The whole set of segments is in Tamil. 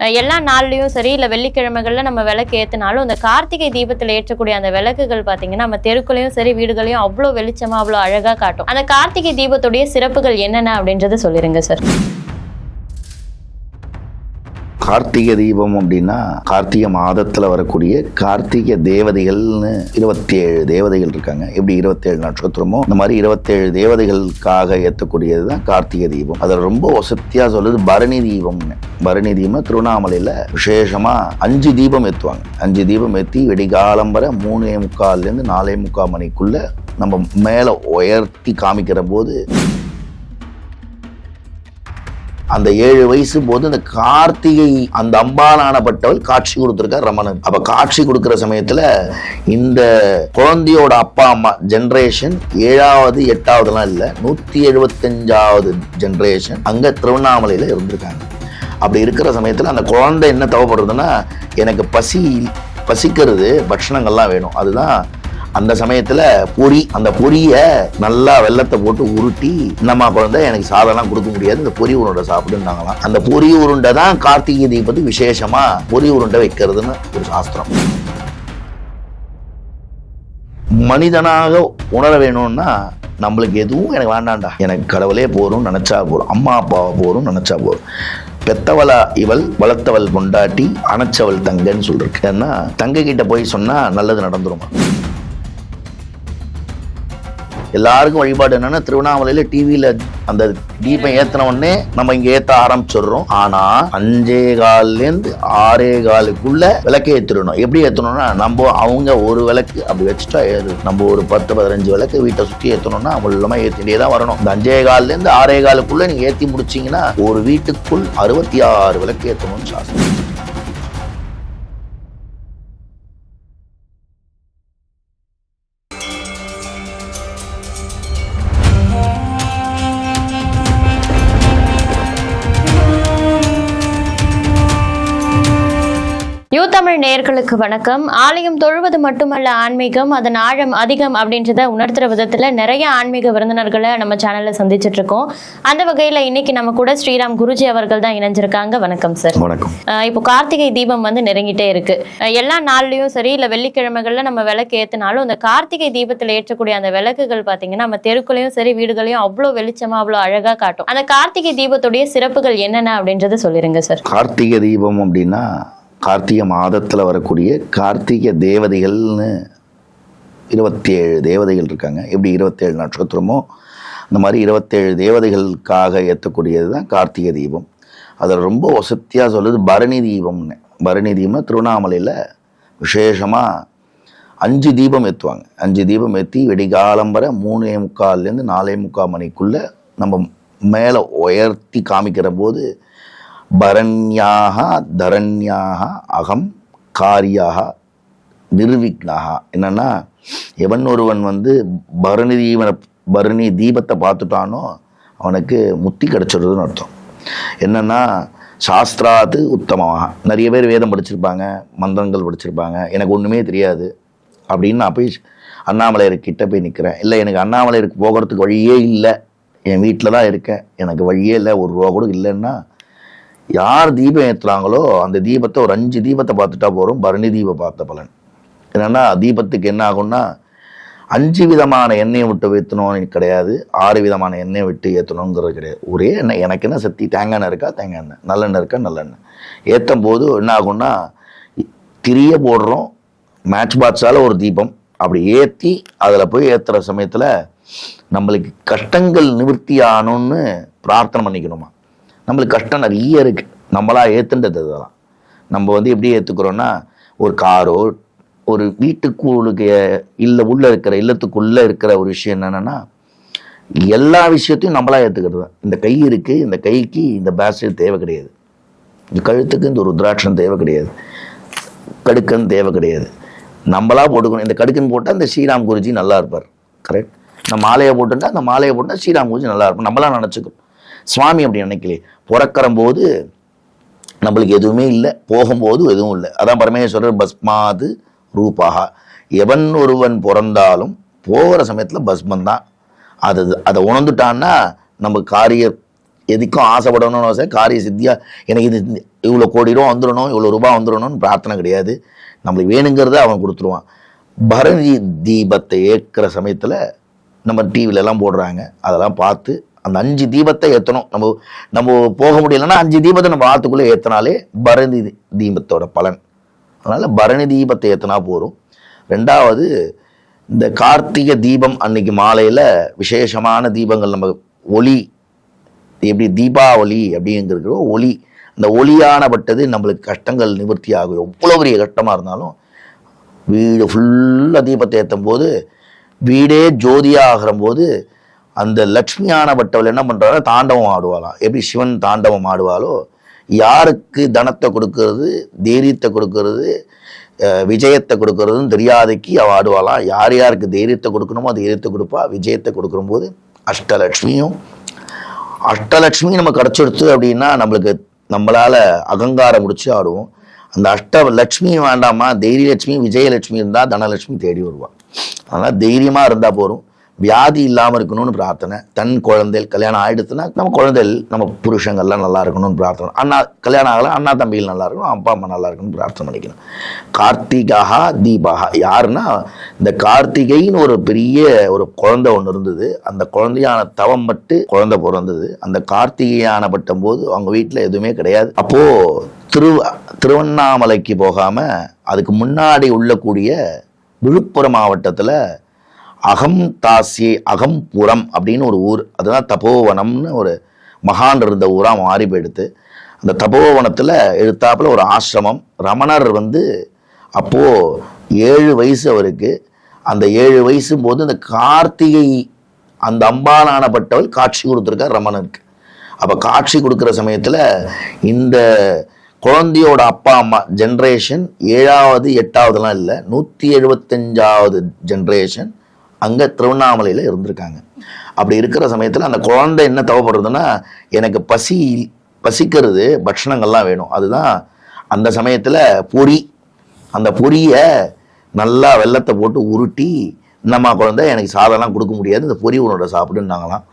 எல்லா நாள்லையும் சரி இல்ல வெள்ளிக்கிழமைகள்ல நம்ம விளக்கு ஏத்தினாலும் இந்த கார்த்திகை தீபத்துல ஏற்றக்கூடிய அந்த விளக்குகள் பாத்தீங்கன்னா நம்ம தெருக்களையும் சரி வீடுகளையும் அவ்வளோ வெளிச்சமா அவ்வளோ அழகா காட்டும். அந்த கார்த்திகை தீபத்துடைய சிறப்புகள் என்னென்ன அப்படின்றத சொல்லிருங்க சார் கார்த்திகை தீபம் அப்படின்னா கார்த்திகை மாதத்தில் வரக்கூடிய கார்த்திகை தேவதைகள்னு இருபத்தி ஏழு தேவதைகள் இருக்காங்க. எப்படி இருபத்தேழு நட்சத்திரமோ இந்த மாதிரி இருபத்தேழு தேவதைகளுக்காக ஏற்றக்கூடியது தான் கார்த்திகை தீபம். அதில் ரொம்ப வசத்தியாக சொல்லுது பரணி தீபம்னு. பரணி தீபம் திருவண்ணாமலையில் விசேஷமாக அஞ்சு தீபம் ஏற்றுவாங்க அஞ்சு தீபம் ஏற்றி வெடிகாலம்பர மூணே முக்கால்லேருந்து நாலே முக்கால் மணிக்குள்ளே நம்ம மேலே உயர்த்தி காமிக்கிற போது அந்த ஏழு வயசு போது அந்த கார்த்திகை அந்த அம்பாலானப்பட்டவள் காட்சி கொடுத்துருக்கார் ரமணன். அப்ப காட்சி கொடுக்கிற சமயத்துல இந்த குழந்தையோட அப்பா அம்மா ஜென்ரேஷன் ஏழாவது எட்டாவதுலாம் இல்லை நூத்தி எழுபத்தஞ்சாவது ஜென்ரேஷன் அங்க திருவண்ணாமலையில இருந்திருக்காங்க. அப்படி இருக்கிற சமயத்துல அந்த குழந்தை என்ன தேவைப்படுறதுன்னா எனக்கு பசி பசிக்கிறது பட்சணங்கள்லாம் வேணும். அதுதான் அந்த சமயத்துல பொரி அந்த பொரியை நல்லா வெள்ளத்தை போட்டு உருட்டி என்னம்மா குழந்தை எனக்கு சாதம்லாம் கொடுக்க முடியாது இந்த பொரி உருண்டை சாப்பிடுனாங்களாம் அந்த பொரி உருண்டை தான் கார்த்திகை தீபத்துக்கு விசேஷமா பொரி உருண்டை வைக்கிறதுன்னு ஒரு சாஸ்திரம். மனிதனாக உணர வேணும்னா நம்மளுக்கு எதுவும் எனக்கு வேண்டாண்டா எனக்கு கடவுளே போரும் நினைச்சா போதும். அம்மா அப்பாவை போரும் நினைச்சா போதும். பெத்தவளா இவள் வளர்த்தவள் கொண்டாட்டி அணைச்சவள் தங்கன்னு சொல்லிருக்கு ஏன்னா தங்க கிட்ட போய் சொன்னா நல்லது நடந்துருமா? எல்லாருக்கும் வழிபாடு என்னன்னா திருவண்ணாமலையில டிவியில அந்த தீபம் ஏத்தின உடனே நம்ம இங்க ஏத்த ஆரம்பிச்சிடுறோம். ஆனா அஞ்சே கால்ல இருந்து ஆறே காலுக்குள்ள விளக்கு ஏத்திடணும். எப்படி ஏத்தணும்னா நம்ம அவங்க ஒரு விளக்கு அப்படி வச்சுட்டா ஏது நம்ம ஒரு பத்து பதினஞ்சு விளக்கு வீட்டை சுத்தி ஏத்தணும்னா மூலமா ஏத்திட்டே தான் வரணும். இந்த அஞ்சே கால்ல இருந்து ஆறே காலுக்குள்ள நீங்க ஏத்தி முடிச்சீங்கன்னா ஒரு வீட்டுக்குள் அறுபத்தி ஆறு விளக்கு ஏத்தணும்னு சாஸ்திரம் தமிழ் நேயர்களுக்கு வணக்கம். ஆலயம் தொழுவது மட்டுமல்ல ஆன்மீகம் அதன் ஆழம் அதிகம் அப்படின்றத உணர்த்துற விதத்துல நிறைய ஆன்மீக விருந்தினர்களை நம்ம சேனல்ல சந்திச்சிட்டு இருக்கோம். அந்த வகையில இன்னைக்கு நம்ம கூட ஸ்ரீராம் குருஜி அவர்கள் தான் இணைஞ்சிருக்காங்க. வணக்கம் சார் வணக்கம். இப்போ கார்த்திகை தீபம் வந்து நெருங்கிட்டே இருக்கு. எல்லா நாள்லயும் சரி இல்ல வெள்ளிக்கிழமைகள்ல நம்ம விளக்கு ஏத்தினாலும் இந்த கார்த்திகை தீபத்துல ஏற்றக்கூடிய அந்த விளக்குகள் பாத்தீங்கன்னா நம்ம தெருக்குள்ளயும் சரி வீடுகளையும் அவ்வளோ வெளிச்சமா அவ்வளோ அழகா காட்டும். அந்த கார்த்திகை தீபத்துடைய சிறப்புகள் என்னென்ன அப்படின்றத சொல்லிருங்க சார் கார்த்திகை தீபம் அப்படின்னா கார்த்திகை மாதத்தில் வரக்கூடிய கார்த்திகை தேவதைகள்னு இருபத்தி ஏழு தேவதைகள் இருக்காங்க. எப்படி இருபத்தேழு நட்சத்திரமோ அந்த மாதிரி இருபத்தேழு தேவதைகளுக்காக ஏற்றக்கூடியது தான் கார்த்திகை தீபம். அதில் ரொம்ப வசத்தியாக சொல்லுது பரணி தீபம்னு. பரணி தீபம்னா திருவண்ணாமலையில் விசேஷமாக அஞ்சு தீபம் ஏற்றுவாங்க அஞ்சு தீபம் ஏற்றி வெடிகாலம்பர மூணே முக்கால்லேருந்து நாலே முக்கால் மணிக்குள்ளே நம்ம மேலே உயர்த்தி காமிக்கிற போது பரண்யாக தரண்யாக அகம் காரியாக நிர்விக்னாக என்னன்னா எவன் ஒருவன் வந்து பரணி தீவன பரணி தீபத்தை பார்த்துட்டானோ அவனுக்கு முத்தி கிடைச்சிடுதுன்னு அர்த்தம். என்னன்னா சாஸ்திராத்து உத்தமமாக நிறைய பேர் வேதம் படிச்சிருப்பாங்க மந்திரங்கள் படிச்சிருப்பாங்க எனக்கு ஒன்றுமே தெரியாது அப்படின்னு நான் போய் அண்ணாமலையர்கிட்ட போய் நிற்கிறேன் இல்லை எனக்கு அண்ணாமலையருக்கு போகிறதுக்கு வழியே இல்லை. என் வீட்டில் தான் இருக்கேன். எனக்கு வழியே இல்லை ஒரு ரூபா கூட இல்லைன்னா யார் தீபம் ஏற்றுறாங்களோ அந்த தீபத்தை ஒரு அஞ்சு தீபத்தை பார்த்துட்டா போகிறோம் பரணி தீபம் பார்த்த பலன். என்னன்னா தீபத்துக்கு என்ன ஆகும்னா அஞ்சு விதமான எண்ணெயை விட்டு ஏற்றணும்னு கிடையாது. ஆறு விதமான எண்ணெயை விட்டு ஏற்றணுங்கிறது கிடையாது. ஒரே எண்ணெய். எனக்கு என்ன சக்தி? தேங்காய் எண்ணெய் இருக்கா? தேங்காய் எண்ணெய். நல்லெண்ணெய் இருக்கா? நல்லெண்ணெய். ஏற்றும் போது என்ன ஆகும்னா திரிய போடுறோம். மேட்ச் பாக்ஸால் ஒரு தீபம். அப்படி ஏற்றி அதில் போய் ஏற்றுற சமயத்தில் நம்மளுக்கு கஷ்டங்கள் நிவர்த்தி ஆகணும்னு பிரார்த்தனை பண்ணிக்கணுமா? நம்மளுக்கு கஷ்டம் நிறைய இருக்குது நம்மளாக ஏத்துன்றது அதெல்லாம் நம்ம வந்து எப்படி ஏற்றுக்கிறோன்னா ஒரு காரோ ஒரு வீட்டுக்குள்ளுக்கு இல்லை உள்ளே இருக்கிற இல்லத்துக்குள்ளே இருக்கிற ஒரு விஷயம் என்னென்னா எல்லா விஷயத்தையும் நம்மளா ஏற்றுக்கிறது தான். இந்த கை இருக்குது இந்த கைக்கு இந்த பேஸ்கெட் தேவை கிடையாது. இந்த கழுத்துக்கு இந்த ருத்ராட்சம் தேவை கிடையாது. கடுக்கன் தேவை கிடையாது. நம்மளா போட்டுக்கணும். இந்த கடுக்குன்னு போட்டால் இந்த ஸ்ரீராம் குருஜி நல்லா இருப்பார். கரெக்ட் நம்ம மாலையை போட்டுட்டா அந்த மாலையை போட்டால் ஸ்ரீராம் குருஜி நல்லா இருப்பார். நம்மளாம் நினச்சிக்கணும். சுவாமி அப்படி நினைக்கலையே பிறக்கிற போது நம்மளுக்கு எதுவுமே இல்லை. போகும்போது எதுவும் இல்லை. அதான் பரமேஸ்வரர் பஸ்மாது ரூபாகா. எவன் ஒருவன் பிறந்தாலும் போகிற சமயத்தில் பஸ்மன் தான். அது அதை உணர்ந்துட்டான்னா நம்ம காரிய எதுக்கும் ஆசைப்படணும்னு ஆசை காரிய சித்தியாக எனக்கு இது இவ்வளோ கோடி ரூபா வந்துடணும் இவ்வளோ ரூபாய் வந்துடணும்னு பிரார்த்தனை கிடையாது. நம்மளுக்கு வேணுங்கிறத அவன் கொடுத்துருவான். பரணி தீபத்தை ஏற்கிற சமயத்தில் நம்ம டிவில போடுறாங்க. அதெல்லாம் பார்த்து அந்த அஞ்சு தீபத்தை ஏற்றணும் நம்ம நம்ம போக முடியலன்னா அஞ்சு தீபத்தை நம்ம ஆற்றுக்குள்ளே ஏற்றினாலே பரணி தீபத்தோட பலன். அதனால் பரணி தீபத்தை ஏற்றினா போதும். ரெண்டாவது இந்த கார்த்திகை தீபம் அன்னைக்கு மாலையில் விசேஷமான தீபங்கள் நம்ம ஒளி எப்படி தீபாவளி அப்படிங்கிறது ஒளி அந்த ஒளியானப்பட்டது நம்மளுக்கு கஷ்டங்கள் நிவர்த்தி ஆகும். எவ்வளோ பெரிய கஷ்டமாக இருந்தாலும் வீடு ஃபுல்லாக தீபத்தை ஏற்றும் போது வீடே ஜோதியாக போது அந்த லக்ஷ்மியானப்பட்டவள் என்ன பண்ணுறாரு தாண்டவம் ஆடுவாளாம். எப்படி சிவன் தாண்டவம் ஆடுவாளோ யாருக்கு தனத்தை கொடுக்கறது தைரியத்தை கொடுக்கறது விஜயத்தை கொடுக்கறதுன்னு தெரியாதைக்கு அவள் ஆடுவாளாம். யார் யாருக்கு தைரியத்தை கொடுக்கணுமோ தைரியத்தை கொடுப்பா. விஜயத்தை கொடுக்கும்போது அஷ்டலக்ஷ்மியும் அஷ்டலட்சுமியும் நம்ம கிடச்சிடுத்து அப்படின்னா நம்மளுக்கு நம்மளால் அகங்காரம் முடிச்சு ஆடுவோம். அந்த அஷ்ட லட்சுமி வேண்டாமா? தைரியலட்சுமி விஜயலட்சுமி இருந்தால் தனலட்சுமி தேடி வருவாள் அதனால் தைரியமாக இருந்தால் போதும். வியாதி இல்லாமல் இருக்கணும்னு பிரார்த்தனை. தன் குழந்தைகள் கல்யாணம் ஆகிடுச்சுன்னா நம்ம குழந்தைகள் நம்ம புருஷங்கள்லாம் நல்லா இருக்கணும்னு பிரார்த்தனை. அண்ணா கல்யாணம் ஆகலாம் அண்ணா தம்பிகள் நல்லா இருக்கணும் அப்பா அம்மா நல்லா இருக்கணும்னு பிரார்த்தனை பண்ணிக்கணும். கார்த்திகாகா தீபகா யாருன்னா இந்த கார்த்திகைன்னு ஒரு பெரிய ஒரு குழந்தை ஒன்று இருந்தது. அந்த குழந்தையான தவம் பட்டு குழந்தை பிறந்தது. அந்த கார்த்திகையான பட்டும் போது அவங்க வீட்டில் எதுவுமே கிடையாது. அப்போ திரு திருவண்ணாமலைக்கு போகாம அதுக்கு முன்னாடி உள்ளக்கூடிய விழுப்புரம் மாவட்டத்தில் அகம் தாசி அகம் புறம் அப்படின்னு ஒரு ஊர். அதுதான் தபோவனம்னு ஒரு மகான் இருந்த ஊராக மாறி போயிடுத்து அந்த தபோவனத்தில் எழுத்தாப்புல ஒரு ஆசிரமம். ரமணர் வந்து அப்போது ஏழு வயசு அவருக்கு. அந்த ஏழு வயசும் போது அந்த கார்த்திகை அந்த அம்பாலானப்பட்டவள் காட்சி கொடுத்துருக்கார் ரமணனுக்கு. அப்போ காட்சி கொடுக்குற சமயத்தில் இந்த குழந்தையோட அப்பா அம்மா ஜென்ரேஷன் ஏழாவது எட்டாவதுலாம் இல்லை நூற்றி எழுபத்தஞ்சாவது ஜென்ரேஷன் அங்கே திருவண்ணாமலையில் இருந்திருக்காங்க. அப்படி இருக்கிற சமயத்தில் அந்த குழந்தை என்ன தேவைப்படுறதுன்னா எனக்கு பசி பசிக்கிறது பட்சணங்கள்லாம் வேணும். அதுதான் அந்த சமயத்தில் பொறி. அந்த பொரியை நல்லா வெள்ளத்தை போட்டு உருட்டி என்னம்மா குழந்தை எனக்கு சாதம்லாம் கொடுக்க முடியாது. இந்த பொரி உருண்டை சாப்பிடுன்னாங்களாம்.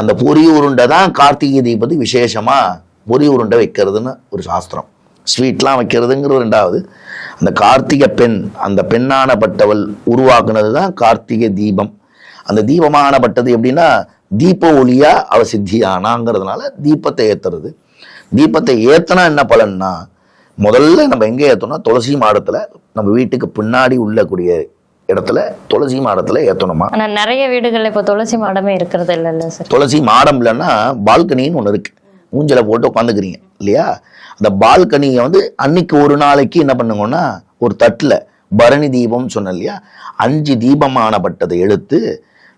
அந்த பொரி உருண்டை தான் கார்த்திகை தீபத்துக்கு விசேஷமாக பொரி உருண்டை வைக்கிறதுன்னு ஒரு சாஸ்திரம். ஸ்வீட்லாம் வைக்கிறதுங்கிறது ரெண்டாவது. அந்த கார்த்திகை பெண் அந்த பெண்ணானப்பட்டவள் உருவாக்குனது தான் கார்த்திகை தீபம். அந்த தீபமானப்பட்டது எப்படின்னா தீப ஒளியா அவ சித்தியானாங்கிறதுனால தீபத்தை ஏத்துறது. தீபத்தை ஏத்தனா என்ன பலன்னா முதல்ல நம்ம எங்கே ஏற்றோம்னா துளசி மாடத்துல நம்ம வீட்டுக்கு பின்னாடி உள்ளக்கூடிய இடத்துல துளசி மாடத்துல ஏற்றணுமா ஆனா நிறைய வீடுகள்ல இப்போ துளசி மாடமே இருக்கிறது இல்லைல்ல சார். துளசி மாடம் இல்லைன்னா பால்கனின்னு ஒன்று இருக்கு. ஊஞ்சலை போட்டு உட்காந்துக்கிறீங்க இல்லையா? அந்த பால்கனியை வந்து அன்னைக்கு ஒரு நாளைக்கு என்ன பண்ணுங்கன்னா ஒரு தட்டில் பரணி தீபம்னு சொன்னேன் இல்லையா? அஞ்சு தீபமானப்பட்டதை எடுத்து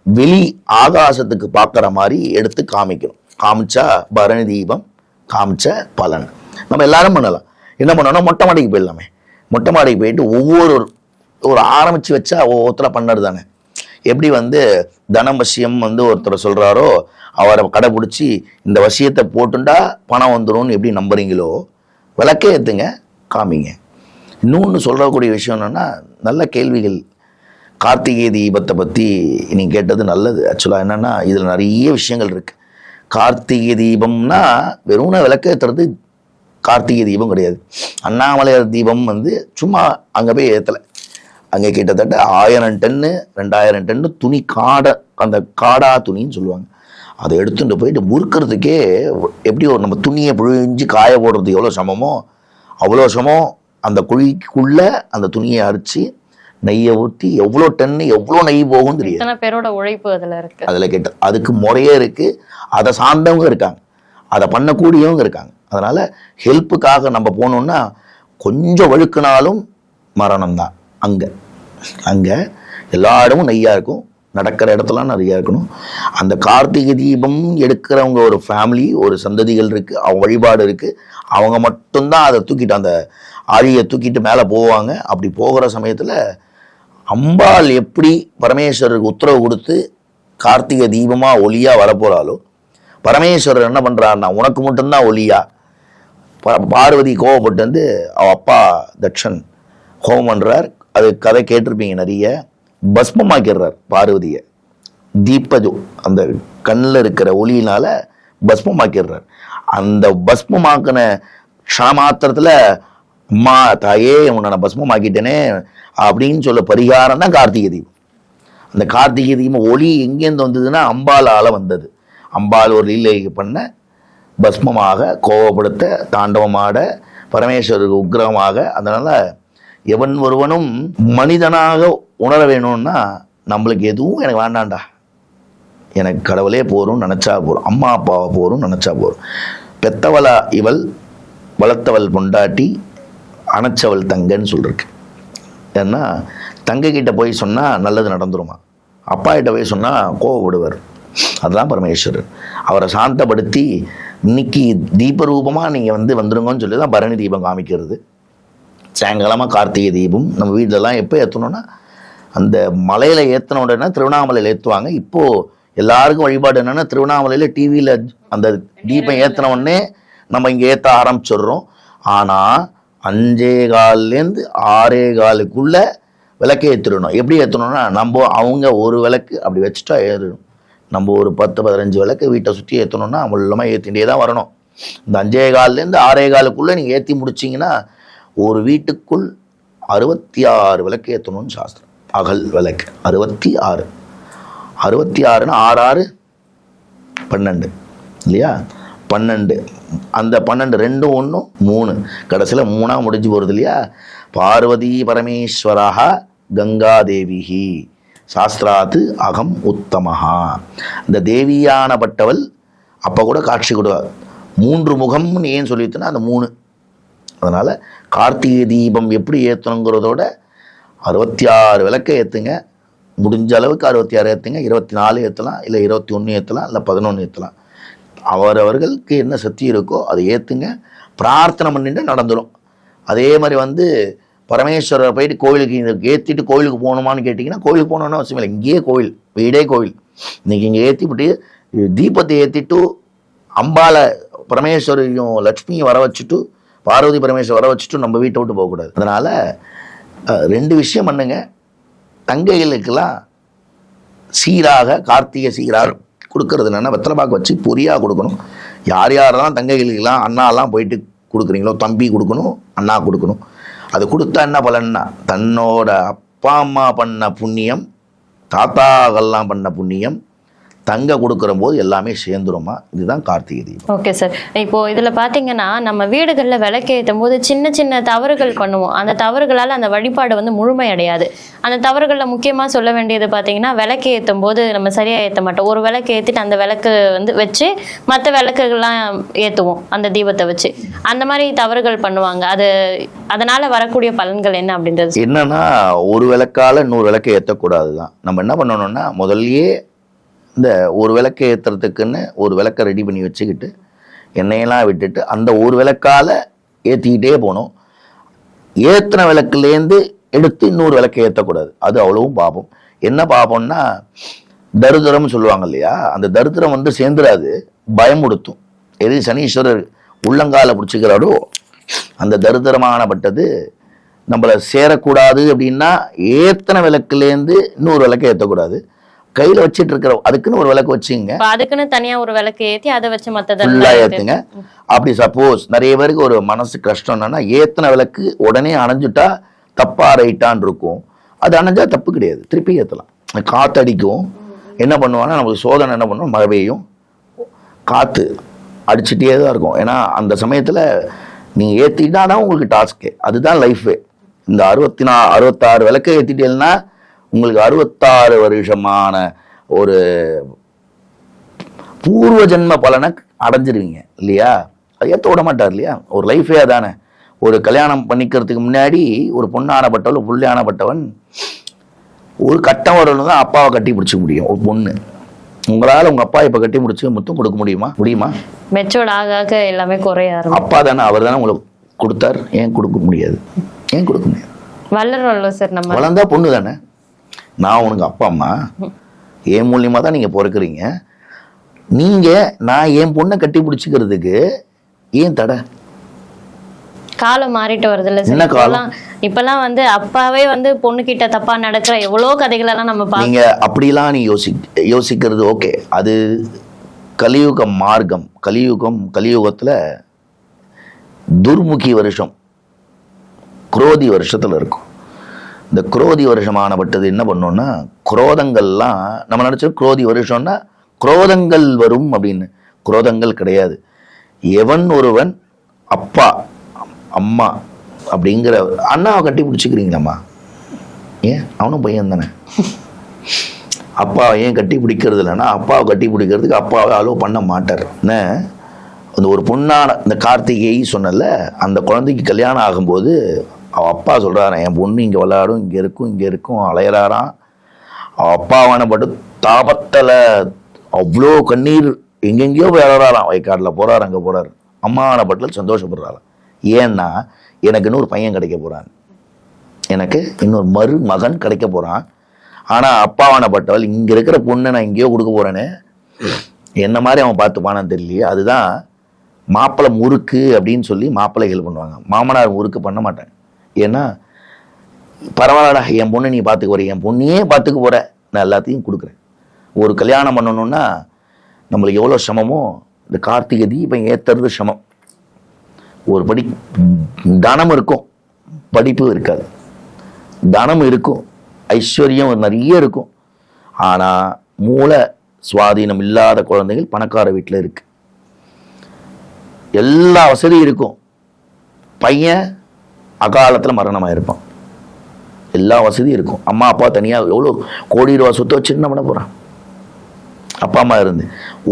வெளி ஆகாசத்துக்கு பார்க்குற மாதிரி எடுத்து காமிக்கணும். காமிச்சா பரணி தீபம் காமிச்ச பலன். நம்ம எல்லாரும் பண்ணலாம். என்ன பண்ணோம்னா மொட்டை மாடிக்கு போயிடலாமே. மொட்டை மாடிக்கு போயிட்டு ஒவ்வொரு ஒரு ஆரம்பித்து வச்சா ஒவ்வொருத்தர பண்ணுறது தானே? எப்படி வந்து தனம் வசியம் வந்து ஒருத்தர் சொல்றாரோ அவரை கடைபிடிச்சி இந்த வசியத்தை போட்டுண்டா பணம் வந்துரும்னு எப்படி நம்புறீங்களோ விளக்கே ஏத்துங்க காமிங்க. இன்னொன்று சொல்லக்கூடிய விஷயம் என்னன்னா நல்ல கேள்விகள். கார்த்திகை தீபத்தை பற்றி நீங்கள் கேட்டது நல்லது. ஆக்சுவலாக என்னென்னா இதில் நிறைய விஷயங்கள் இருக்குது கார்த்திகை தீபம்னா வெறும் விளக்கேற்றுறது கார்த்திகை தீபம் கிடையாது. அண்ணாமலையார் தீபம் வந்து சும்மா அங்கே போய் ஏற்றலை அங்கே கிட்டத்தட்ட ஆயிரம் டன்னு ரெண்டாயிரம் டன்னு துணி காடை அந்த காடா துணின்னு சொல்லுவாங்க. அதை எடுத்துட்டு போயிட்டு முறுக்கிறதுக்கே எப்படி ஒரு நம்ம துணியை புழிஞ்சு காய போடுறது எவ்வளோ சமமோ அவ்வளோ சமம் அந்த குழிக்குள்ளே அந்த துணியை அரிச்சு நெய்யை ஊற்றி எவ்வளோ டன்னு எவ்வளோ நெய் போகும் இத்தனை பேரோட உழைப்பு அதுல இருக்கு? அதில் கேட்ட அதுக்கு முறையே இருக்கு. அதை சார்ந்தவங்க இருக்காங்க. அதை பண்ணக்கூடியவங்க இருக்காங்க. அதனால ஹெல்ப்புக்காக நம்ம போனோம்னா கொஞ்சம் வழுக்குனாலும் மரணம் தான் அங்கே. அங்கே எல்லா இடமும் நெய்யாக இருக்கும். நடக்கிற இடத்துலாம் நிறையா இருக்கணும். அந்த கார்த்திகை தீபம் எடுக்கிறவங்க ஒரு ஃபேமிலி ஒரு சந்ததிகள் இருக்குது அவங்க வழிபாடு இருக்குது அவங்க மட்டும்தான் அதை தூக்கிட்டு அந்த ஆழியை தூக்கிட்டு மேலே போவாங்க. அப்படி போகிற சமயத்தில் அம்பாள் எப்படி பரமேஸ்வரருக்கு உத்தரவு கொடுத்து கார்த்திகை தீபமாக ஒளியாக வரப்போறாளோ பரமேஸ்வரர் என்ன பண்ணுறாருன்னா உனக்கு மட்டும்தான் ஒளியா? பார்வதி கோவப்பட்டு வந்து அவள் அப்பா தட்சன் ஹோமம் பண்ணுறார் அது கதை கேட்டிருப்பீங்க நிறைய. பஸ்மமாக்கிடுறார் பார்வதியை. தீபஜோ அந்த கண்ணில் இருக்கிற ஒளியினால பஸ்மமாக்கிடுறார். அந்த பஸ்மமாக்கின க்ஷாமாத்திரத்தில் அம்மா தாயே உன்னை நான் பஸ்மமாக்கிட்டேனே அப்படின்னு சொல்ல பரிகாரம் தான் கார்த்திகை தீபம். அந்த கார்த்திகை தீபம் ஒளி எங்கேருந்து வந்ததுன்னா அம்பாலால் வந்தது. அம்பாள் ஒரு லீலை பண்ண பஸ்மமாக கோபப்படுத்த தாண்டவமாட பரமேஸ்வரருக்கு உக்கிரமாக அதனால் எவன் ஒருவனும் மனிதனாக உணர வேணும்னா நம்மளுக்கு எதுவும் எனக்கு வேண்டாண்டா எனக்கு கடவுளே போரும் நினச்சா போகிறோம் அம்மா அப்பாவை போரும் நினச்சா போகிறோம் பெத்தவளா இவள் வளர்த்தவள் பொண்டாட்டி அணைச்சவள் தங்கன்னு சொல்லிருக்கு ஏன்னா தங்கக்கிட்ட போய் சொன்னால் நல்லது நடந்துருமா? அப்பா கிட்ட போய் சொன்னால் கோவப்படுவார். அதுதான் பரமேஸ்வரர். அவரை சாந்தப்படுத்தி இன்னைக்கு தீபரூபமாக நீங்கள் வந்து வந்துருங்கன்னு சொல்லி தான் பரணி தீபம் காமிக்கிறது. சாயங்காலமாக கார்த்திகை தீபம். நம்ம வீட்டிலலாம் எப்போ ஏற்றணும்னா அந்த மலையில் ஏற்றின உடனே திருவண்ணாமலையில் ஏற்றுவாங்க இப்போது எல்லாருக்கும் வழிபாடு என்னென்னா திருவண்ணாமலையில் டிவியில் அந்த தீபம் ஏற்றின உடனே நம்ம இங்கே ஏற்ற ஆரம்பிச்சிடுறோம். ஆனால் அஞ்சே கால்லேருந்து ஆறே காலுக்குள்ளே விளக்கை ஏற்றிடணும் எப்படி ஏற்றணும்னா நம்ம அவங்க ஒரு விளக்கு அப்படி வச்சுட்டா ஏறணும் நம்ம ஒரு பத்து பதினஞ்சு விளக்கு வீட்டை சுற்றி ஏற்றணும்னா முள்ளமாக ஏற்றிகிட்டே தான் வரணும். இந்த அஞ்சே கால்லேருந்து ஆறே காலுக்குள்ளே நீங்கள் ஏற்றி முடிச்சிங்கன்னா ஒரு வீட்டுக்குள் அறுபத்தி ஆறு விளக்கு ஏற்றணும்னு சாஸ்திரம். அகல் விளக்கு. அறுபத்தி ஆறு அறுபத்தி ஆறுன்னு ஆறு ஆறு? பன்னெண்டு. இல்லையா? பன்னெண்டு. அந்த பன்னெண்டு ரெண்டும் ஒன்றும் மூணு. கடைசியில் மூணாக முடிஞ்சு போகிறது இல்லையா? பார்வதி பரமேஸ்வராக கங்காதேவிஹி. சாஸ்திராத்து அகம் உத்தமஹா. இந்த தேவியானப்பட்டவள் அப்போ கூட காட்சி கொடுவார் மூன்று முகம்னு ஏன் சொல்லிட்டுனா அந்த மூணு. அதனால் கார்த்திகை தீபம் எப்படி ஏற்றணுங்கிறதோட அறுபத்தி ஆறு விளக்கை ஏற்றுங்க முடிஞ்ச அளவுக்கு அறுபத்தி ஆறு ஏற்றுங்க இருபத்தி நாலு ஏற்றலாம் இல்லை இருபத்தி ஒன்று ஏற்றலாம் இல்லை பதினொன்று ஏற்றலாம் அவரவர்களுக்கு என்ன சக்தி இருக்கோ அதை ஏற்றுங்க பிரார்த்தனை பண்ணிட்டு நடந்துடும் அதே மாதிரி வந்து பரமேஸ்வரர் போயிட்டு கோவிலுக்கு இதை ஏற்றிட்டு கோவிலுக்கு போகணுமான்னு கேட்டிங்கன்னா கோவிலுக்கு போகணுன்னு அவசியம் இல்லை. இங்கேயே கோவில் வீடே கோவில். இன்றைக்கி இங்கே ஏற்றிவிட்டு தீபத்தை ஏற்றிட்டு அம்பால பரமேஸ்வரையும் லக்ஷ்மியும் வர வச்சுட்டு பார்வதி பரமேஸ்வரர் வர வச்சுட்டு நம்ம வீட்டை விட்டு போகக்கூடாது. அதனால் ரெண்டு விஷயம் பண்ணுங்க. தங்கைகளுக்கெல்லாம் சீராக கார்த்திகை சீராக கொடுக்கறது என்னென்னா வெத்தலை பாக்கு வச்சு பொரியாக கொடுக்கணும். யார் யாரெல்லாம் தங்கைகளுக்கெல்லாம் அண்ணாலாம் போயிட்டு கொடுக்குறீங்களோ தம்பி கொடுக்கணும் அண்ணா கொடுக்கணும். அது கொடுத்தா என்ன பலன்னா தன்னோட அப்பா அம்மா பண்ண புண்ணியம் தாத்தாக்கள்லாம் பண்ண புண்ணியம் தங்க கொடுக்குற போது எல்லாமே சேர்ந்துருமா? இதுதான் கார்த்திகை தீபம். ஓகே சார் இப்போ இதுல பாத்தீங்கன்னா நம்ம வீடுகளில் விளக்கேற்றும் போது சின்ன சின்ன தவறுகள் பண்ணுவோம். அந்த தவறுகளால் அந்த வழிபாடு வந்து முழுமை அடையாது அந்த தவறுகளில் முக்கியமாக சொல்ல வேண்டியது பார்த்தீங்கன்னா விளக்கு ஏற்றும் போது நம்ம சரியா ஏற்ற மாட்டோம். ஒரு விளக்கு ஏற்றிட்டு அந்த விளக்கு வந்து வச்சு மற்ற விளக்குகள்லாம் ஏற்றுவோம் அந்த தீபத்தை வச்சு. அந்த மாதிரி தவறுகள் பண்ணுவாங்க. அது அதனால வரக்கூடிய பலன்கள் என்ன அப்படின்றது என்னன்னா ஒரு விளக்கால இன்னொரு விளக்கை ஏற்றக்கூடாது தான் நம்ம என்ன பண்ணணும்னா முதல்லயே இந்த ஒரு விளக்கு ஏற்றுறதுக்குன்னு ஒரு விளக்கை ரெடி பண்ணி வச்சுக்கிட்டு எண்ணெயெல்லாம் விட்டுட்டு அந்த ஒரு விளக்கால ஏற்றிக்கிட்டே போகணும். ஏற்றின விளக்குலேருந்து எடுத்து இன்னொரு விளக்கை ஏற்றக்கூடாது அது அவ்வளவும் பாபம். என்ன பாபம்னா தருத்திரம்னு சொல்லுவாங்க இல்லையா? அந்த தருத்திரம் வந்து சேர்ந்துடாது பயமுடுத்தும். எது சனீஸ்வரர் உள்ளங்கால பிடிச்சிக்கிறாரோ அந்த தருத்திரமானப்பட்டது நம்மளை சேரக்கூடாது அப்படின்னா ஏத்தனை விளக்குலேருந்து இன்னொரு விளக்கை ஏற்றக்கூடாது கையில் வச்சிட்டு இருக்கிற அதுக்குன்னு ஒரு விளக்கு வச்சுங்க. அதுக்குன்னு தனியா ஒரு விளக்கு ஏற்றி அதை வச்சு மற்றதெல்லாம் ஏற்றுங்க அப்படி சப்போஸ் நிறைய பேருக்கு ஒரு மனசு கஷ்டம் என்னன்னா ஏற்றின விளக்கு உடனே அணைஞ்சுட்டா தப்பா ரைட்டான் இருக்கும். அது அணைஞ்சா தப்பு கிடையாது. திருப்பி ஏற்றலாம் காத்தடிக்கும். என்ன பண்ணுவாங்கன்னா நமக்கு சோதனை என்ன பண்ணுவோம் மழை பெய்யும். காற்று அடிச்சுட்டே தான் இருக்கும். ஏன்னா அந்த சமயத்தில் நீங்கள் ஏற்றிட்டா தான் உங்களுக்கு டாஸ்க்கு அதுதான் லைஃபு இந்த அறுபத்தி நா அறுபத்தாறு விளக்கை ஏற்றிட்டேன்னா உங்களுக்கு அறுபத்தாறு வருஷமான ஒரு பூர்வ ஜென்ம பலனை அடைஞ்சிருவீங்க இல்லையா? அது ஏற்ற விட மாட்டார் இல்லையா? ஒரு லைஃபே அதானே. ஒரு கல்யாணம் பண்ணிக்கிறதுக்கு முன்னாடி ஒரு பொண்ணானப்பட்டவள் புள்ளையானப்பட்டவன் ஒரு கட்டம் வரணும் தான் அப்பாவை கட்டி பிடிச்சிக்க முடியும் ஒரு பொண்ணு. உங்களால் உங்கள் அப்பா இப்போ கட்டி முடிச்சு முத்தம் கொடுக்க முடியுமா? முடியுமா? மெச்சோர்ட் ஆக ஆக எல்லாமே குறைய ஆரம்பிக்கும். அப்பா தானே அவர் தானே உங்களுக்கு கொடுத்தார் ஏன் கொடுக்க முடியாது? ஏன் கொடுக்க முடியாது? வளரோம்ல சார் நம்ம. வளர்ந்தா பொண்ணு தானே? நான் உனக்கு அப்பா அம்மா. என் மூலியமாக தான் நீங்கள் பிறக்குறீங்க. நீங்கள் நான் என் பொண்ணை கட்டி பிடிச்சிக்கிறதுக்கு ஏன் தடை? காலம் மாறிட்டு வருது இல்ல என்ன காலம்? இப்பெல்லாம் வந்து அப்பாவே வந்து பொண்ணு கிட்ட தப்பா நடக்கிற எவ்வளோ கதைகள் எல்லாம் நம்ம நீங்கள் அப்படிலாம் நீ யோசி யோசிக்கிறது ஓகே. அது கலியுக மார்க்கம். கலியுகம் கலியுகத்தில் துர்முகி வருஷம் குரோதி வருஷத்தில் இருக்கும். இந்த குரோதி வருஷமானப்பட்டது என்ன பண்ணோன்னா குரோதங்கள்லாம் நம்ம நினச்சோம் குரோதி வருஷம்னா குரோதங்கள் வரும் அப்படின்னு. குரோதங்கள் கிடையாது. எவன் ஒருவன் அப்பா அம்மா அப்படிங்கிற அண்ணாவை கட்டி பிடிச்சிக்கிறீங்களம்மா? ஏன்? அவனும் பையன் தானே. அப்பாவை ஏன் கட்டி பிடிக்கிறது இல்லைன்னா அப்பாவை கட்டி பிடிக்கிறதுக்கு அப்பாவை அலோவ் பண்ண மாட்டார். என்ன? அந்த ஒரு பொண்ணான இந்த கார்த்திகை சொன்னல அந்த குழந்தைக்கு கல்யாணம் ஆகும்போது அவள் அப்பா சொல்கிறாரு என் பொண்ணு இங்கே விளையாடும் இங்கே இருக்கும் இங்கே இருக்கும் அலையிறாராம். அவள் அப்பாவானப்பட்டு தாபத்தில் அவ்வளோ கண்ணீர் எங்கெங்கேயோ போய் வயக்காட்டில் போகிறார் அங்கே போகிறார் அம்மாவானப்பட்டில் சந்தோஷப்படுறாராம். ஏன்னா எனக்கு இன்னொரு பையன் கிடைக்க போகிறான் எனக்கு இன்னொரு மருமகன் கிடைக்க போகிறான் ஆனால் அப்பாவானப்பட்டவள் இங்கே இருக்கிற பொண்ணை நான் இங்கேயோ கொடுக்க போகிறேன்னு என்ன மாதிரி அவன் பார்த்துப்பானான்னு தெரியலையே. அதுதான் மாப்பிள்ளை முறுக்கு அப்படின்னு சொல்லி மாப்பிள்ளைகள் பண்ணுவாங்க. மாமனார் முறுக்கு பண்ண மாட்டேன் ஏன்னா பரவாயில்லடா என் பொண்ணு நீ பார்த்துக்க போற. என் பொண்ணையே பார்த்துக்க போற. நான் எல்லாத்தையும் கொடுக்குறேன். ஒரு கல்யாணம் பண்ணணும்னா நம்மளுக்கு எவ்வளோ சிரமமோ இந்த கார்த்திகை தீபம் ஏற்றுறது சிரமம். ஒரு படி தனம் இருக்கும். படிப்பு இருக்காது. தனம் இருக்கும். ஐஸ்வர்யம் நிறைய இருக்கும். ஆனால் மூளை சுவாதீனம் இல்லாத குழந்தைகள் பணக்கார வீட்டில் இருக்கு. எல்லா வசதியும் இருக்கும். பையன் அகாலத்தில் மரணமாக இருப்பான் எல்லா வசதியும் இருக்கும். அம்மா அப்பா தனியாக எவ்வளோ கோடி ரூபா சொத்து வச்சு என்ன பண்ண போகிறான் அப்பா அம்மா இருந்து.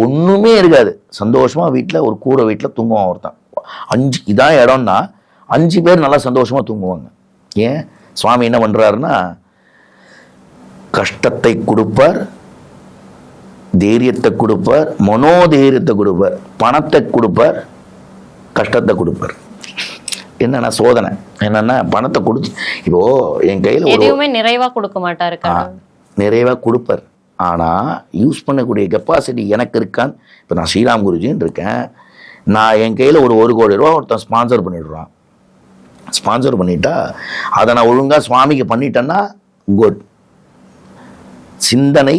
ஒன்றுமே இருக்காது. சந்தோஷமாக வீட்டில் ஒரு கூரை வீட்டில் தூங்குவான் ஒருத்தன். அஞ்சு இதான் இடம்னா அஞ்சு பேர் நல்லா சந்தோஷமாக தூங்குவாங்க. ஏன்? சுவாமி என்ன பண்ணுறாருன்னா கஷ்டத்தை கொடுப்பார் தைரியத்தை கொடுப்பார் மனோதைரியத்தை கொடுப்பார் பணத்தை கொடுப்பார் கஷ்டத்தை கொடுப்பார். என்னன்னா சோதனை. என்னன்னா பணத்தை கொடுத்து இப்போ என் கையில் ஒரு எதையுமே நிறைவா கொடுக்க மாட்டாரு நிறைவாக கொடுப்பார். ஆனால் யூஸ் பண்ணக்கூடிய கெப்பாசிட்டி எனக்கு இருக்கான்னு இப்போ நான் ஸ்ரீராம் குருஜின்னு இருக்கேன். நான் என் கையில் ஒரு ஒரு கோடி ரூபா ஒருத்தன் ஸ்பான்சர் பண்ணிடுறான். ஸ்பான்சர் பண்ணிட்டா அதை நான் ஒழுங்காக சுவாமிக்கு பண்ணிட்டேன்னா குட் சிந்தனை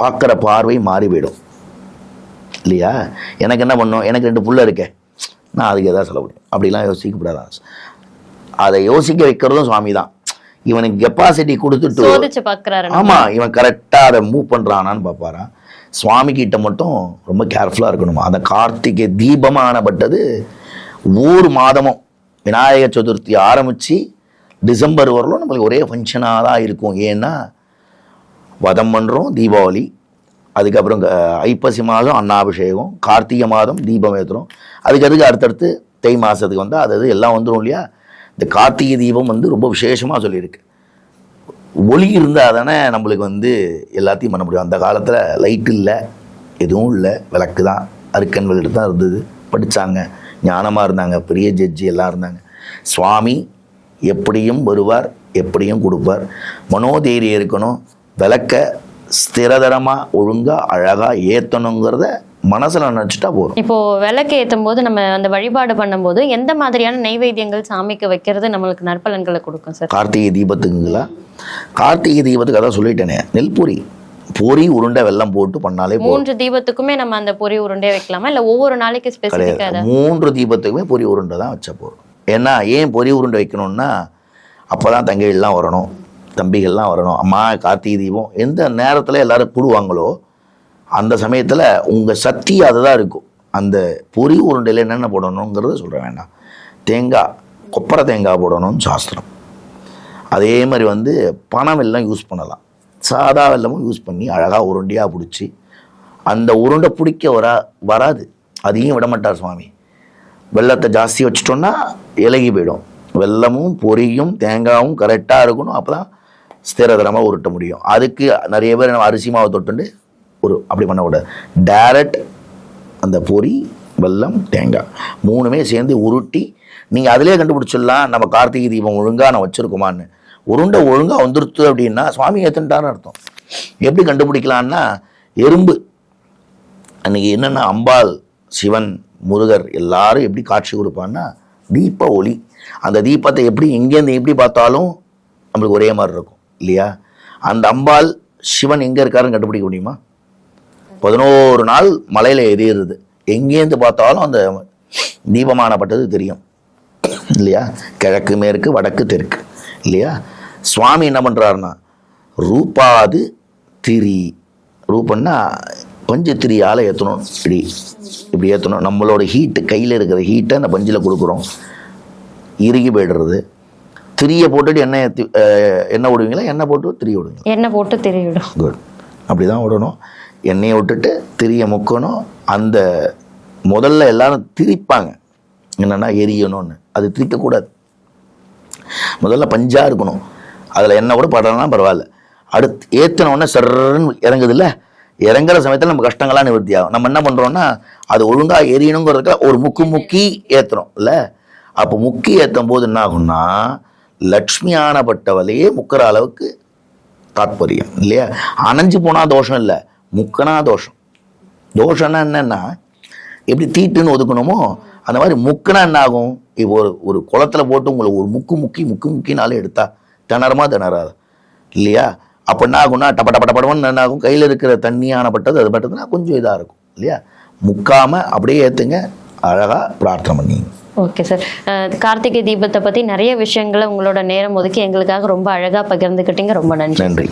பார்க்குற பார்வை மாறி போயிடும். இல்லையா? எனக்கு என்ன பண்ணும்? எனக்கு ரெண்டு புள்ள இருக்கே. நான் அதுக்கு எதாவது செலவு பண்ணி அப்படிலாம் யோசிக்கப்படாதான் அதை யோசிக்க வைக்கிறதும் சுவாமி தான். இவனுக்கு கெப்பாசிட்டி கொடுத்துட்டு சோதிச்சு பாக்குறாரு ஆமா இவன் கரெக்டா அதை மூவ் பண்றானான்னு பார்ப்பாராம் சுவாமி கிட்ட மட்டும் ரொம்ப கேர்ஃபுல்லா இருக்கணும்? அந்த கார்த்திகை தீபமானப்பட்டது ஒவ்வொரு மாதமும் விநாயகர் சதுர்த்தி ஆரம்பிச்சு டிசம்பர் வரலும் நம்மளுக்கு ஒரே ஃபங்க்ஷனாக தான் இருக்கும். ஏன்னா வதம் பண்ணுறோம் தீபாவளி அதுக்கப்புறம் ஐப்பசி மாதம் அன்னாபிஷேகம் கார்த்திகை மாதம் தீபம் ஏற்றுறோம் அதுக்கு அதுக்கு அடுத்தடுத்து தை மாதத்துக்கு வந்து அது அது எல்லாம் வந்துடும் இல்லையா? இந்த கார்த்திகை தீபம் வந்து ரொம்ப விசேஷமாக சொல்லியிருக்கு. ஒளி இருந்தால் தானே நம்மளுக்கு வந்து எல்லாத்தையும் பண்ண முடியும். அந்த காலத்தில் லைட் இல்லை எதுவும் இல்லை விளக்கு தான். அருக்கன் விளக்கு தான் இருந்தது. படித்தாங்க ஞானமாக இருந்தாங்க. பெரிய ஜட்ஜி எல்லாம் இருந்தாங்க. சுவாமி எப்படியும் வருவார் எப்படியும் கொடுப்பார். மனோதைரியம் இருக்கணும். விளக்க ஸ்திரதரமாக ஒழுங்காக அழகாக ஏற்றணுங்கிறத மனசில் நினச்சிட்டா போதும். இப்போ விளக்கு ஏத்தும் போது நம்ம அந்த வழிபாடு பண்ணும்போது எந்த மாதிரியான நெய்வேத்தியங்கள் சாமிக்கு வைக்கிறது நம்மளுக்கு நற்பலன்களை கொடுக்கும் சார்? கார்த்திகை தீபத்துக்குங்களா? கார்த்திகை தீபத்துக்கு அதான் சொல்லிட்டேனே நெல்பொரி பொரி. உருண்டை வெல்லம் போட்டு பண்ணாலே மூன்று தீபத்துக்குமே நம்ம அந்த பொரி உருண்டை வைக்கலாமா? இல்ல ஒவ்வொரு நாளைக்கு மூன்று தீபத்துக்குமே பொரி உருண்டை தான் வச்சா போதும். ஏன்னா ஏன் பொரி உருண்டை வைக்கணும்னா அப்போ தான் தங்கைகள்லாம் வரணும். தம்பிகள்லாம் வரணும். அம்மா கார்த்திகை தீபம் எந்த நேரத்தில் எல்லாரும் கூடுவாங்களோ அந்த சமயத்தில் உங்கள் சக்தி அதுதான் இருக்கும். அந்த பொரி உருண்டையில் என்னென்ன போடணுங்கிறத சொல்ல வேண்டாம். தேங்காய் கொப்பரை தேங்காய் போடணும்னு சாஸ்திரம். அதே மாதிரி வந்து பணம் வெல்லம் யூஸ் பண்ணலாம். சாதா வெல்லமும் யூஸ் பண்ணி அழகாக உருண்டையாக பிடிச்சி அந்த உருண்டை பிடிக்க வரா வராது. அதையும் விடமாட்டார் சுவாமி. வெள்ளத்தை ஜாஸ்தி வச்சுட்டோன்னா இலகி போயிடும். வெல்லமும் பொரியும் தேங்காயும் கரெக்டாக இருக்கணும். அப்போ தான் ஸ்திரதரமாக உருட்ட முடியும். அதுக்கு நிறைய பேர் நம்ம அரிசி மாவு தொட்டுண்டு ஒரு அப்படி பண்ணக்கூடாது டேரக்ட் அந்த பொரி வெல்லம் தேங்காய் மூணுமே சேர்ந்து உருட்டி நீங்கள் அதிலே கண்டுபிடிச்சிடலாம். நம்ம கார்த்திகை தீபம் ஒழுங்காக நான் வச்சுருக்கோமான்னு. உருண்டை ஒழுங்காக வந்துருத்து அப்படின்னா சுவாமி ஏற்றுன்ட்டான்னு அர்த்தம். எப்படி கண்டுபிடிக்கலான்னா எறும்பு. அன்னைக்கு என்னென்னா அம்பாள் சிவன் முருகர் எல்லாரும் எப்படி காட்சி கொடுப்பான்னா தீப ஒளி. அந்த தீபத்தை எப்படி எங்கேருந்து எப்படி பார்த்தாலும் நம்மளுக்கு ஒரே மாதிரி இருக்கும். இல்லையா? அந்த அம்பாள் சிவன் எங்கே இருக்காருன்னு கண்டுபிடிக்க முடியுமா? பதினோரு நாள் மலையில் எரியிறது எங்கேருந்து பார்த்தாலும் அந்த தீபமானப்பட்டது தெரியும். இல்லையா? கிழக்கு மேற்கு வடக்கு தெற்கு. இல்லையா? சுவாமி என்ன பண்ணுறாருன்னா ரூபாது திரி. ரூபன்னா பஞ்சு திரியால் ஏற்றணும் இப்படி இப்படி ஏற்றணும் நம்மளோட ஹீட்டு கையில் இருக்கிற ஹீட்டை அந்த பஞ்சில் கொடுக்குறோம். இறுகி போய்டுறது. திரியை போட்டுட்டு எண்ணெய் எண்ணெய் விடுவீங்களா? எண்ணெய் போட்டு திரி விடுவீங்களா? எண்ணெய் போட்டு திரிவிடும் குட் அப்படி தான் விடணும். எண்ணெயை விட்டுட்டு திரியை முக்கணும். அந்த முதல்ல எல்லாரும் திரிப்பாங்க. என்னென்னா எரியணும்னு. அது திரிக்கக்கூடாது முதல்ல பஞ்சாக இருக்கணும். அதில் எண்ணெய் கூட படலாம் பரவாயில்ல. அடுத்து ஏற்றின உடனே சர்ன்னு இறங்குதுல்ல? இறங்குற சமயத்தில் நம்ம கஷ்டங்கள்லாம் நிவர்த்தி ஆகும். நம்ம என்ன பண்ணுறோம்னா அது ஒழுங்காக எரியணுங்கிறதுக்கு ஒரு முக்கு முக்கி ஏற்றுறோம் இல்லை அப்போ முக்கி ஏற்றும் போது என்ன ஆகும்னா லக்ஷ்மி முக்கிற அளவுக்கு தாத்பரியம் இல்லையா? அணைஞ்சு போனால் தோஷம் இல்லை முக்கனா தோஷம். தோஷம்னா என்னென்னா எப்படி தீட்டுன்னு ஒதுக்கணுமோ அந்த மாதிரி முக்குனா என்ன ஆகும்? இப்போ ஒரு ஒரு குளத்துல போட்டு உங்களை ஒரு முக்கு முக்கி முக்கு முக்கினாலே எடுத்தா திணறமா திணறாது இல்லையா? அப்போ என்ன ஆகும்னா டப்ப டப்ப டப்படமன்னு என்ன ஆகும்? கையில் இருக்கிற தண்ணியானப்பட்டது அது மட்டும்தான் கொஞ்சம் இதாக இருக்கும் இல்லையா? முக்காமல் அப்படியே ஏற்றுங்க அழகாக பிரார்த்தனை பண்ணிங்க. ஓகே சார் கார்த்திகை தீபத்தை பத்தி நிறைய விஷயங்களை உங்களோட நேரம் ஒதுக்கி எங்களுக்காக ரொம்ப அழகா பகிர்ந்துக்கிட்டீங்க ரொம்ப நன்றி. நன்றி.